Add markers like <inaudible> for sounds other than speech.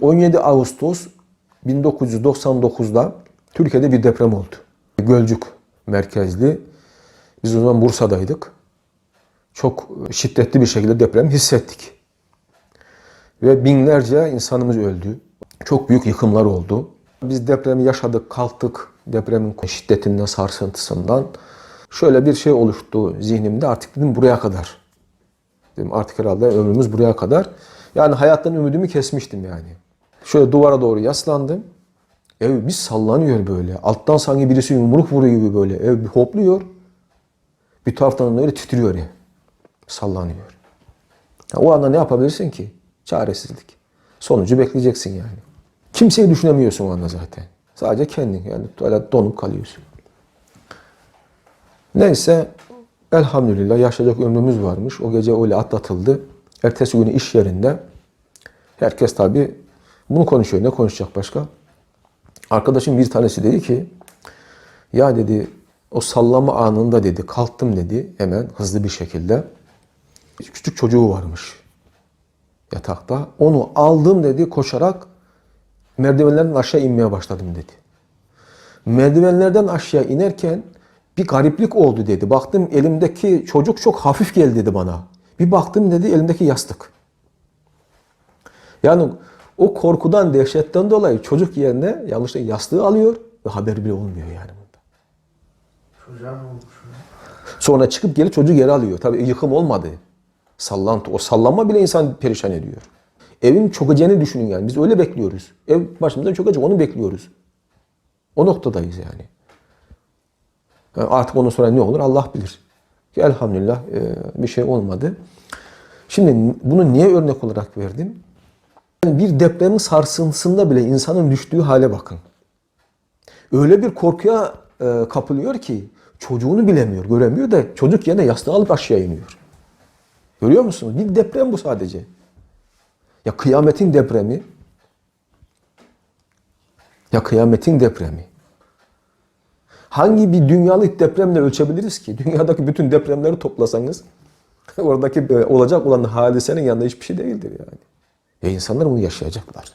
17 Ağustos 1999'da Türkiye'de bir deprem oldu. Gölcük merkezli. Biz o zaman Bursa'daydık. Çok şiddetli bir şekilde deprem hissettik. Ve binlerce insanımız öldü. Çok büyük yıkımlar oldu. Biz depremi yaşadık, kalktık depremin şiddetinden, sarsıntısından. Şöyle bir şey oluştu zihnimde. Artık dedim buraya kadar. Dedim artık herhalde ömrümüz buraya kadar. Yani hayattan ümidimi kesmiştim yani. Şöyle duvara doğru yaslandım. Ev bir sallanıyor böyle. Alttan sanki birisi yumruk vuruyor gibi böyle. Ev bir hopluyor. Bir taraftan öyle titriyor ev. Sallanıyor. Ya o anda ne yapabilirsin ki? Çaresizlik. Sonucu bekleyeceksin yani. Kimseyi düşünemiyorsun o anda zaten. Sadece kendin yani öyle donup kalıyorsun. Neyse elhamdülillah yaşayacak ömrümüz varmış. O gece öyle atlatıldı. Ertesi günü iş yerinde herkes tabi bunu konuşuyor. Ne konuşacak başka? Arkadaşım bir tanesi dedi ki ya dedi o sallama anında dedi kalktım dedi hemen hızlı bir şekilde. Küçük çocuğu varmış yatakta. Onu aldım dedi koşarak merdivenlerden aşağı inmeye başladım dedi. Merdivenlerden aşağı inerken bir gariplik oldu dedi. Baktım elimdeki çocuk çok hafif geldi dedi bana. Bir baktım dedi elimdeki yastık. Yani o korkudan, dehşetten dolayı çocuk yerine yanlışlıkla yastığı alıyor ve haber bile olmuyor yani bunda. Çocuğa ne olmuş? Sonra çıkıp gelip çocuğu geri alıyor. Tabii yıkım olmadı. Sallantı. O sallanma bile insan perişan ediyor. Evin çökeceğini düşünün yani. Biz öyle bekliyoruz. Ev başımızdan çökecek. Onu bekliyoruz. O noktadayız yani. Yani Artık ondan sonra ne olur Allah bilir. Ki elhamdülillah e, bir şey olmadı. Şimdi bunu niye örnek olarak verdim? Yani bir depremin sarsıntısında bile insanın düştüğü hale bakın. Öyle bir korkuya e, kapılıyor ki çocuğunu bilemiyor, göremiyor da çocuk yerine yastığı alıp aşağı iniyor. Görüyor musunuz? Bir deprem bu sadece. Ya kıyametin depremi ya kıyametin depremi. Hangi bir dünyalık depremle ölçebiliriz ki? <laughs> Dünyadaki bütün depremleri toplasanız oradaki e, olacak olan hadisenin yanında hiçbir şey değildir yani. Ya insanlar bunu yaşayacaklar.